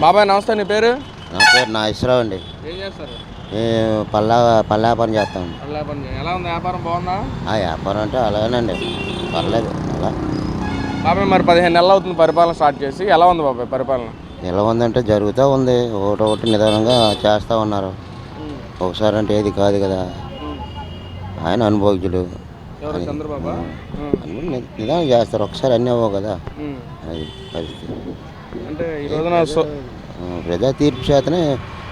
బాబాయ్ నమస్తే నీ పేరు? నా పేరు నా ఇస్రావు అండి. ఏం చేస్తారు? పల్లా పల్లా వ్యాపారం చేస్తాం. పని. ఎలా ఉంది? వ్యాపారం బాగుందా? ఆ వ్యాపారం అంటే అలాగేనండి. పర్లేదు అలా. బాబాయ్ మరి పదిహేను నెలలు అవుతుంది పరిపాలన స్టార్ట్ చేసి. ఎలా ఉంది బాబాయ్ పరిపాలన? ఎలా ఉందంటే జరుగుతూ ఉంది. ఒకటి ఒకటి నిదానంగా చేస్తూ ఉన్నారు. ఒకసారి అంటే ఏది కాదు కదా. ఆయన ని- నిదానం చేస్తారు. ఒకసారి అన్నీ అవ్వవు కదా. అది పరిస్థితి. అంటే ఈ రోజున ప్రజా తీర్పు చేతనే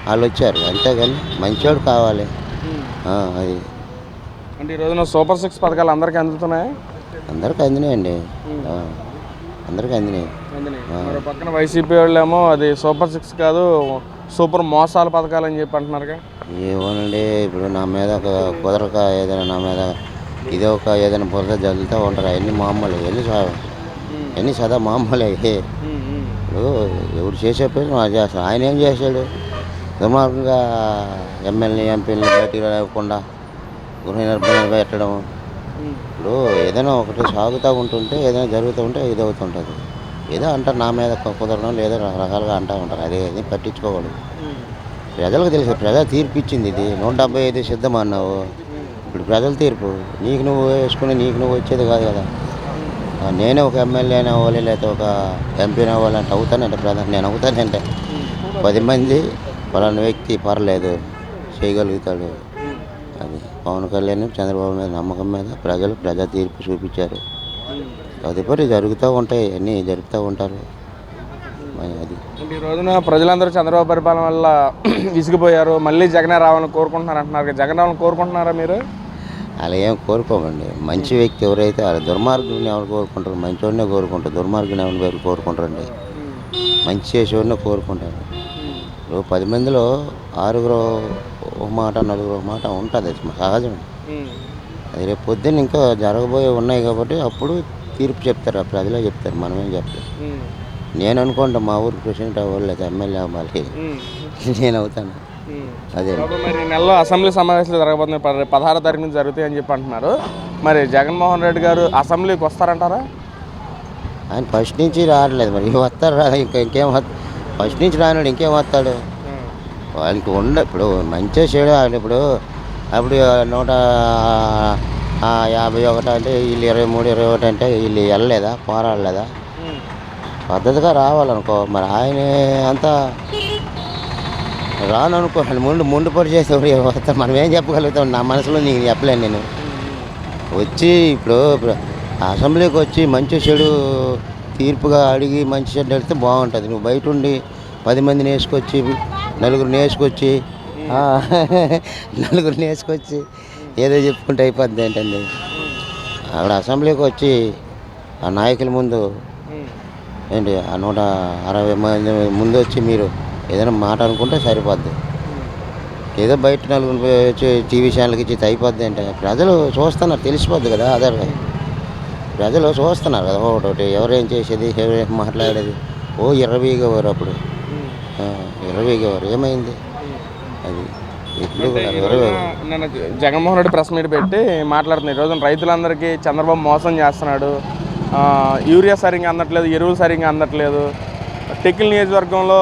వాళ్ళు వచ్చారు అంతేగాని మంచోడు కావాలి. అది. అంటే ఈ రోజున సూపర్ సిక్స్ పథకాలు అందరికీ అందుతున్నాయి? అందరికి అందినాయండి. అందరికి అందినాయి. మరి పక్కన వైసీపీ వాళ్ళేమో అది సూపర్ సిక్స్ కాదు సూపర్ మోసాల పథకాలు అని చెప్పి అంటున్నారుగా. ఏమోనండి ఇప్పుడు నా మీద ఒక కుదరక ఏదైనా నా మీద ఇది ఒక ఏదైనా బురద జల్లుతూ ఉంటారు. అవన్నీ మామూలు ఎన్ని ఎన్ని సదా మామూలే. ఇప్పుడు ఎవరు చేసే పని వాళ్ళు చేస్తాను ఆయన ఏం చేశాడు? దుర్మార్గంగా ఎమ్మెల్యే ఎంపీలని బయటికి రాకుండా గృహ నిర్బంధం పెట్టడం. ఇప్పుడు ఏదైనా ఒకటి సాగుతూ ఉంటుంటే ఏదైనా జరుగుతూ ఉంటే ఇది అవుతుంటుంది. ఏదో అంటారు నా మీద కుదరడం లేదో రకరకాలుగా అంటూ ఉంటారు. అదే ఏది పట్టించుకోకూడదు. ప్రజలకు తెలుసు. ప్రజా తీర్పు ఇచ్చింది ఇది. నూట డెబ్బై ఐదు సిద్ధం అన్నావు. ఇప్పుడు ప్రజల తీర్పు. నీకు నువ్వు వేసుకుని నీకు నువ్వు వచ్చేది కాదు కదా. నేనే ఒక ఎమ్మెల్యేని అవ్వాలి లేకపోతే ఒక ఎంపీని అవ్వాలి అంటే అవుతానంటే ప్రధాని. నేను అవుతానంటే పది మంది పలానా వ్యక్తి పర్లేదు చేయగలుగుతాడు. అది పవన్ కళ్యాణ్ చంద్రబాబు మీద నమ్మకం మీద ప్రజలు ప్రజా తీర్పు చూపించారు. తదుపరి జరుగుతూ ఉంటాయి అన్నీ జరుపుతూ ఉంటారు. అది. ఈ రోజున ప్రజలందరూ చంద్రబాబు పరిపాలన వల్ల విసిగిపోయారు. మళ్ళీ జగనే రావాలని కోరుకుంటున్నారు అంటున్నారు జగన్ రావాలని కోరుకుంటున్నారా మీరు? అలా ఏం కోరుకోమండి. మంచి వ్యక్తి ఎవరైతే వాళ్ళ దుర్మార్గుని ఎవరు కోరుకుంటారు మంచివాడినే కోరుకుంటారు దుర్మార్గుని ఎవరిని పేరు కోరుకుంటారండి. మంచి చేసేవాడినే కోరుకుంటారు. ఇప్పుడు పది మందిలో ఆరుగురు ఒక మాట నలుగురు ఒక మాట ఉంటుంది సహజం అది రేపు పొద్దున్న ఇంకా జరగబోయే ఉన్నాయి కాబట్టి అప్పుడు తీర్పు చెప్తారు ఆ ప్రజలే చెప్తారు మనమేం చెప్పలేదు నేను అనుకుంటా మా ఊరు ప్రెసిడెంట్ అవ్వాలి లేదా ఎమ్మెల్యే అవ్వాలి. నేను అవుతాను. అదే. మరి నెలలో అసెంబ్లీ సమావేశాలు జరగబోతున్నాయి. పద- పదహారో తారీఖు నుంచి జరుగుతాయి అని చెప్పి అంటున్నారు. మరి జగన్మోహన్ రెడ్డి గారు అసెంబ్లీకి వస్తారంటారా? ఆయన ఫస్ట్ నుంచి రావట్లేదు మరి. వస్తారు రా ఇంకా ఇంకేం ఫస్ట్ నుంచి రానాడు ఇంకేం వస్తాడు? వాళ్ళకి ఉండ ఇప్పుడు మంచిగా చేయడం ఆయన ఇప్పుడు అప్పుడు నూట యాభై ఒకటి అంటే వీళ్ళు ఇరవై మూడు ఇరవై ఒకటి అంటే వీళ్ళు వెళ్ళలేదా? పోరాడలేదా? పద్ధతిగా రావాలనుకో మరి ఆయన అంతా రాననుకో ఆయన ముందు ముందు పొడి చేసేవాడు వస్తా మనం ఏం చెప్పగలుగుతాం? నా మనసులో నీకు చెప్పలేను నేను. వచ్చి ఇప్పుడు అసెంబ్లీకి వచ్చి మంచి చెడు తీర్పుగా అడిగి మంచి చెడు వెళ్తే బాగుంటుంది. నువ్వు బయట ఉండి పది మందిని వేసుకొచ్చి నలుగురిని వేసుకొచ్చి ఆ, నలుగురిని వేసుకొచ్చి ఏదో చెప్పుకుంటే అయిపోద్ది ఏంటండి? అక్కడ అసెంబ్లీకి వచ్చి ఆ నాయకుల ముందు ఏంటి? ఆ నూట అరవై మంది ముందు వచ్చి మీరు ఏదైనా మాట అనుకుంటే సరిపోద్ది. ఏదో బయట నలుగురు వచ్చి టీవీ ఛానల్కి ఇచ్చి అయిపోద్ది అంటే ప్రజలు చూస్తున్నారు తెలిసిపోద్ది కదా అదర్ ప్రజలు చూస్తున్నారు కదా ఒకటి ఎవరేం చేసేది ఎవరేం మాట్లాడేది. ఓ ఇరవైగేవారు అప్పుడు. ఆ, ఇరవైగేవారు ఏమైంది? అది జ- జగన్మోహన్ రెడ్డి ప్రెస్ మీట్ పెట్టి మాట్లాడుతున్నారు. ఈ రోజున రైతులందరికీ చంద్రబాబు మోసం చేస్తున్నాడు. యూరియా సరిగ్గా అందట్లేదు ఎరువులు సరిగ్గా అందట్లేదు. టెక్కిల్ నియోజకవర్గంలో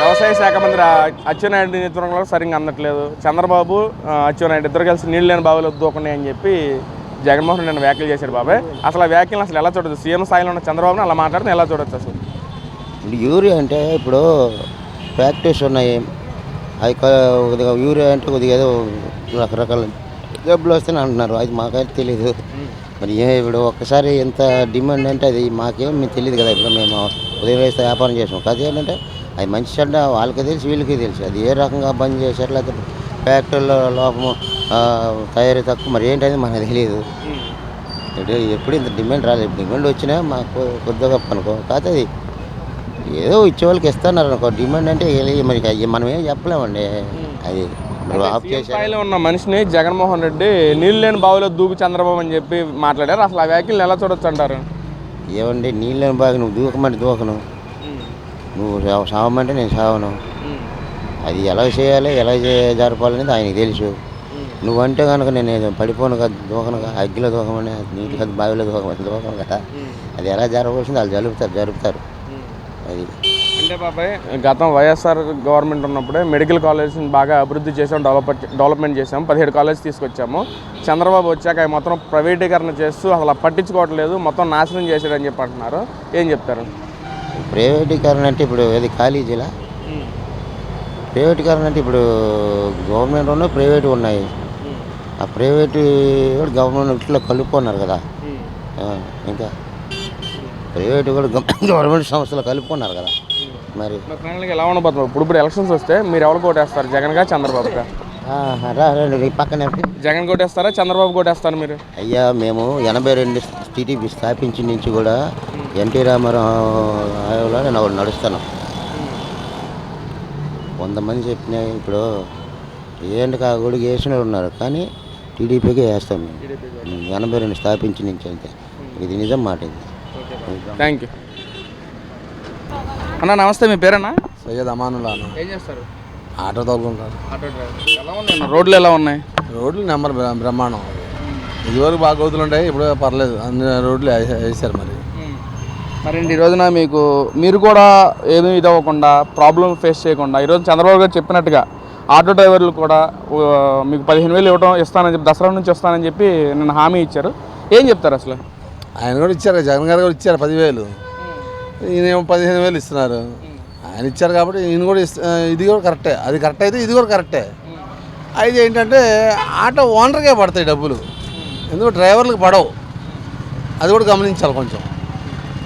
వ్యవసాయ శాఖ మంత్రి అచ్చెన్నాయుడు నియోజకవర్గంలో సరిగ్గా అందట్లేదు. చంద్రబాబు అచ్చెన్నాయుడు ఇద్దరు కలిసి నీళ్ళు లేని బావులు దూకండి అని చెప్పి జగన్మోహన్ రెడ్డి వ్యాఖ్యలు చేశాడు బాబాయ్. అసలు ఆ వ్యాఖ్యలను అసలు ఎలా చూడొచ్చు? సీఎం స్థాయిలో ఉన్న చంద్రబాబుని అలా మాట్లాడితే ఎలా చూడొచ్చు అసలు? యూరియా అంటే ఇప్పుడు ఫ్యాక్టరీస్ ఉన్నాయి. అవి కొద్దిగా యూరియా అంటే కొద్దిగా ఏదో రకరకాల జబ్బులు వస్తాయని అంటున్నారు. అది మాకైతే తెలియదు మరి ఏ ఇప్పుడు ఒక్కసారి ఎంత డిమాండ్ అంటే అది మాకేం మీకు తెలియదు కదా. ఇప్పుడు మేము ఉదయం వేస్తే వ్యాపారం చేసాం కాదు ఏంటంటే అది మంచి చెడ్డ వాళ్ళకి తెలుసు వీళ్ళకి తెలుసు. అది ఏ రకంగా బంద్ చేశారు లేకపోతే ఫ్యాక్టరీలో లోపము తయారీ తక్కువ మరి ఏంటనేది మనకు తెలియదు. ఎప్పుడు ఇంత డిమాండ్ రాలేదు. డిమాండ్ వచ్చినా మాకు కొద్దిగా అనుకో కాకపోతే అది ఏదో ఇచ్చేవాళ్ళకి ఇస్తున్నారు అనుకో. డిమాండ్ అంటే మరి మనం ఏం చెప్పలేమండి. అది స్థాయిలో ఉన్న మనిషిని జగన్మోహన్ రెడ్డి నీళ్ళు లేని బావిలో దూకు చంద్రబాబు అని చెప్పి మాట్లాడారు. అసలు ఆ వ్యాఖ్యలు ఎలా చూడొచ్చు అంటారు? ఏమండి నీళ్ళని బాగా నువ్వు దూకమంటే దూకను. నువ్వు సావ- సావమంటే నేను సావను. అది ఎలా చేయాలి ఎలా జరపాలనేది ఆయనకి తెలుసు. నువ్వంటే కనుక నేను ఏదో పడిపోను కదా దూకను కదా అగ్గిలో దూకమని నీటి కదా బావిలో దూకమని దూకను కదా. అది ఎలా జరగవలసింది వాళ్ళు జరుపుతారు జరుపుతారు. అది అంటే బాబాయ్ గతం వైఎస్ఆర్ గవర్నమెంట్ ఉన్నప్పుడే మెడికల్ కాలేజ్ని బాగా అభివృద్ధి చేసాం డెవలప్ డెవలప్మెంట్ చేసాం పదిహేడు కాలేజ్ తీసుకొచ్చాము. చంద్రబాబు వచ్చాక అవి మొత్తం ప్రైవేటీకరణ చేస్తూ అసలు పట్టించుకోవట్లేదు మొత్తం నాశనం చేశాడని చెప్పి అంటున్నారు. ఏం చెప్తారు? ప్రైవేటీకరణ అంటే ఇప్పుడు ఏది కాలేజీలా ప్రైవేటీకరణ అంటే ఇప్పుడు గవర్నమెంట్ ఉన్నాయి ప్రైవేట్ ఉన్నాయి. ఆ ప్రైవేట్ కూడా గవర్నమెంట్లో కలుపుకున్నారు కదా. ఇంకా ప్రైవేట్ కూడా గవ- గవర్నమెంట్ సంస్థలు కలుపుకున్నారు కదా. మరి. ఫైనల్గా ఎలా ఇప్పుడు ఇప్పుడు ఎలక్షన్స్ వస్తే మీరు ఎవరు కోటేస్తారు ఆ, రా రండి ఈ పక్కన జగన్ కోటేస్తారా చంద్రబాబు కోటేస్తారు మీరు? అయ్యా మేము ఎనభై రెండు టీడీపీ స్థాపించిన నుంచి కూడా ఎన్టీ రామారావు హయాంలో నేను నడుస్తాను. వంద మంది చెప్పిన ఇప్పుడు ఏంటి కాకూడదు వేసిన ఉన్నారు. కానీ టీడీపీకే వేస్తాం మేము. ఎనభై రెండు స్థాపించిన నుంచి అంతే. ఇది నిజం మాట ఇది. థ్యాంక్ యూ అన్న నమస్తే మీ పేరేనా సయ్యద్ అమానుల్లా అన్న. ఏం చేస్తారు? ఆటో తోలుకుంటారు ఆటో డ్రైవర్. ఎలా ఉన్నాయి? రోడ్లు ఎలా ఉన్నాయి? రోడ్లు నెంబర్ బ్ర- బ్రహ్మాండం. ఇదివరకు బాగా గోతులు ఉంటాయి ఇప్పుడు పర్లేదు. అన్ని రోడ్లు వేసారు మరి. మరి ఈ రోజున మీకు మీరు కూడా ఏమీ ఇది అవ్వకుండా ప్రాబ్లం ఫేస్ చేయకుండా ఈరోజు చంద్రబాబు గారు చెప్పినట్టుగా ఆటో డ్రైవర్లు కూడా మీకు పదిహేను వేలు ఇవ్వడం ఇస్తానని చెప్పి దసరా నుంచి వస్తానని చెప్పి నిన్న హామీ ఇచ్చారు. ఏం చెప్తారు అసలు? ఆయన కూడా ఇచ్చారు జగన్ గారు కూడా ఇచ్చారు పదివేలు. ఈయన పదిహేను వేలు ఇస్తున్నారు. ఆయన ఇచ్చారు కాబట్టి ఈయన కూడా ఇస్తా ఇది కూడా కరెక్టే. అది కరెక్ట్ అయితే ఇది కూడా కరెక్టే. అయితే ఏంటంటే ఆటో ఓనర్కే పడతాయి డబ్బులు. ఎందుకు డ్రైవర్లకు పడవు. అది కూడా గమనించాలి కొంచెం.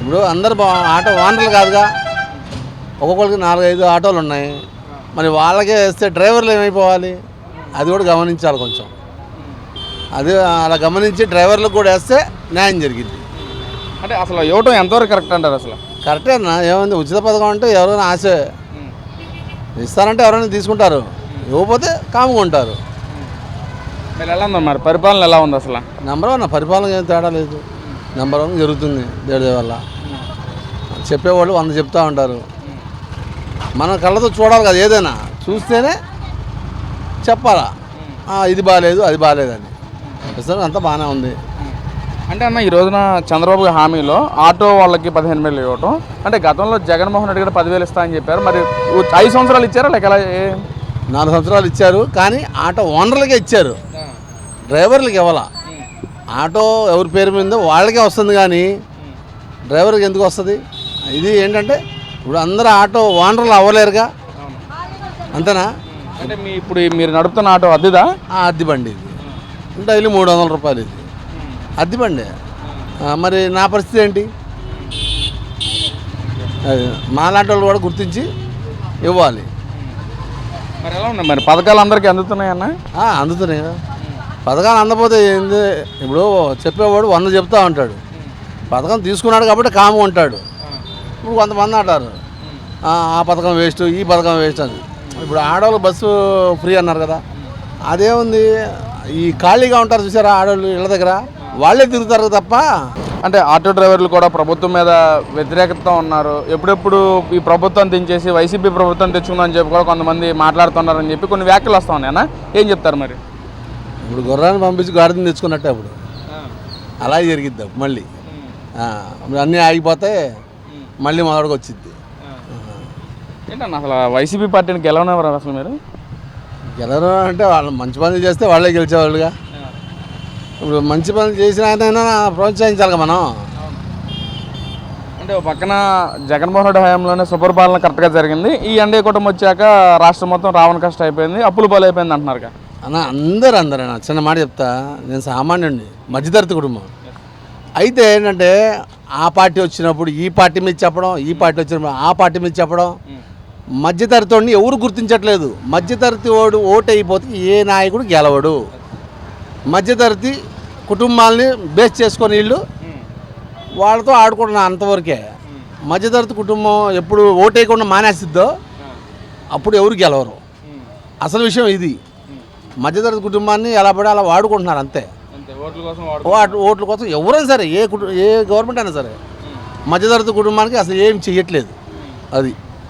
ఇప్పుడు అందరు బా ఆటో ఓనర్లు కాదుగా. ఒక్కొక్కరికి నాలుగైదు ఆటోలు ఉన్నాయి. మరి వాళ్ళకే వేస్తే డ్రైవర్లు ఏమైపోవాలి? అది కూడా గమనించాలి కొంచెం. అది అలా గమనించి డ్రైవర్లకు కూడా వేస్తే న్యాయం జరిగింది. అంటే అసలు ఇవ్వటం ఎంతవరకు కరెక్ట్ అంటారు అసలు? కరెక్టే అన్న. ఏముంది? ఉచిత పథకం అంటే ఎవరైనా ఆశ. ఇస్తారంటే ఎవరైనా తీసుకుంటారు. ఇవ్వకపోతే కాముగా ఉంటారు. మరి ఎలా మరి పరిపాలన ఎలా ఉంది అసలు? నెంబర్ వన్ పరిపాలన ఏం తేడా లేదు. నెంబర్ వన్ జరుగుతుంది దేవుడి వల్ల? చెప్పేవాళ్ళు వంద చెప్తా ఉంటారు. మనం కళ్ళతో చూడాలి కదా ఏదైనా. చూస్తేనే చెప్పాలా? ఇది బాగాలేదు అది బాగాలేదని ప్రస్తుతం అంతా బాగానే ఉంది. అంటే అన్న ఈ రోజున చంద్రబాబు హామీలో ఆటో వాళ్ళకి పదిహేను వేలు ఇవ్వటం. అంటే గతంలో జగన్మోహన్ రెడ్డి గారు పదివేలు ఇస్తా అని చెప్పారు. మరి ఐదు సంవత్సరాలు ఇచ్చారా? లేక ఎలా నాలుగు సంవత్సరాలు ఇచ్చారు. కానీ ఆటో ఓనర్లకే ఇచ్చారు. డ్రైవర్లకు ఇవ్వాల. ఆటో ఎవరి పేరు మీద వాళ్ళకే వస్తుంది కానీ డ్రైవర్కి ఎందుకు వస్తుంది? ఇది ఏంటంటే ఇప్పుడు అందరూ ఆటో ఓనర్లు అవ్వలేరుగా. అంతేనా? అంటే మీ ఇప్పుడు మీరు నడుపుతున్న ఆటో అద్దెదా? ఆ, అద్దె బండి ఇది. డైలీ మూడు వందల రూపాయలు ఇది. అద్దె బండి. ఆ, మరి నా పరిస్థితి ఏంటి? అది మాలాంటి వాళ్ళు కూడా గుర్తించి ఇవ్వాలి. మరి ఎలా ఉన్నాయి? మరి పథకాలు అందరికీ అందుతున్నాయన్న? ఆ, అందుతున్నాయి కదా. పథకాలు అందపోతే ఏంది? ఇప్పుడు చెప్పేవాడు వంద చెప్తా ఉంటాడు. పథకం తీసుకున్నాడు కాబట్టి కాము ఉంటాడు ఇప్పుడు కొంతమంది అంటారు. "ఆ, ఆ పథకం వేస్ట్ ఈ పథకం వేస్ట్ అని. ఇప్పుడు ఆడవాళ్ళు బస్సు ఫ్రీ అన్నారు కదా. అదేముంది? ఈ ఖాళీగా ఉంటారు చూసారా ఆడవాళ్ళు ఇళ్ళ దగ్గర? వాళ్ళే తిరుగుతారు తప్ప. అంటే ఆటో డ్రైవర్లు కూడా ప్రభుత్వం మీద వ్యతిరేకత ఉన్నారు. ఎప్పుడెప్పుడు ఈ ప్రభుత్వం దించేసి వైసీపీ ప్రభుత్వం తెచ్చుకుందని చెప్పి కూడా కొంతమంది మాట్లాడుతున్నారని చెప్పి కొన్ని వ్యాఖ్యలు వస్తా ఉన్నాయన్న? ఏం చెప్తారు మరి? ఇప్పుడు గుర్రాన్ని పంపించి గాడిదని తెచ్చుకున్నట్టే అప్పుడు. అలాగే జరిగిద్ది మళ్ళీ. అన్నీ ఆగిపోతే మళ్ళీ మొదటికి వచ్చింది ఏంటన్న అసలు వైసీపీ పార్టీని గెలవనివ్వరు అసలు మీరు? గెలరు అంటే వాళ్ళు మంచి పనులు చేస్తే వాళ్ళే గెలిచేవాళ్ళుగా. ఇప్పుడు మంచి పనులు చేసిన ఆయన ప్రోత్సహించాలి మనం. అంటే పక్కన జగన్మోహన్ రెడ్డి హయాంలోనే సుపరిపాలన కరెక్ట్గా జరిగింది. ఈ ఎన్డీ కుటుంబం వచ్చాక రాష్ట్రం మొత్తం రావణ కష్టం అయిపోయింది. అప్పులు పాలు అయిపోయింది అంటున్నారు. అన్న అందరు అందరు అన్న చిన్న మాట చెప్తా. నేను సామాన్యుడిని మధ్యతరగతి కుటుంబం. అయితే ఏంటంటే ఆ పార్టీ వచ్చినప్పుడు ఈ పార్టీ మీద చెప్పడం ఈ పార్టీ వచ్చినప్పుడు ఆ పార్టీ మీద చెప్పడం మధ్యతరగతిని ఎవరు గుర్తించట్లేదు. మధ్యతరగతి ఓడు ఓటు అయిపోతే ఏ నాయకుడు గెలవడు. మధ్యతరగతి కుటుంబాలని బేస్ చేసుకొని వీళ్ళు వాళ్ళతో ఆడుకుంటున్నా అంతవరకే. మధ్యతరగతి కుటుంబం ఎప్పుడు ఓటేయకుండా మానేసిద్దో అప్పుడు ఎవరు గెలవరు. అసలు విషయం ఇది. మధ్యతరగతి కుటుంబాన్ని ఎలా పడి అలా వాడుకుంటున్నారు అంతే. ఓట్ల కోసం ఎవరైనా సరే ఏ ఏ గవర్నమెంట్ అయినా సరే మధ్యతరగతి కుటుంబానికి అసలు ఏం చెయ్యట్లేదు. అది.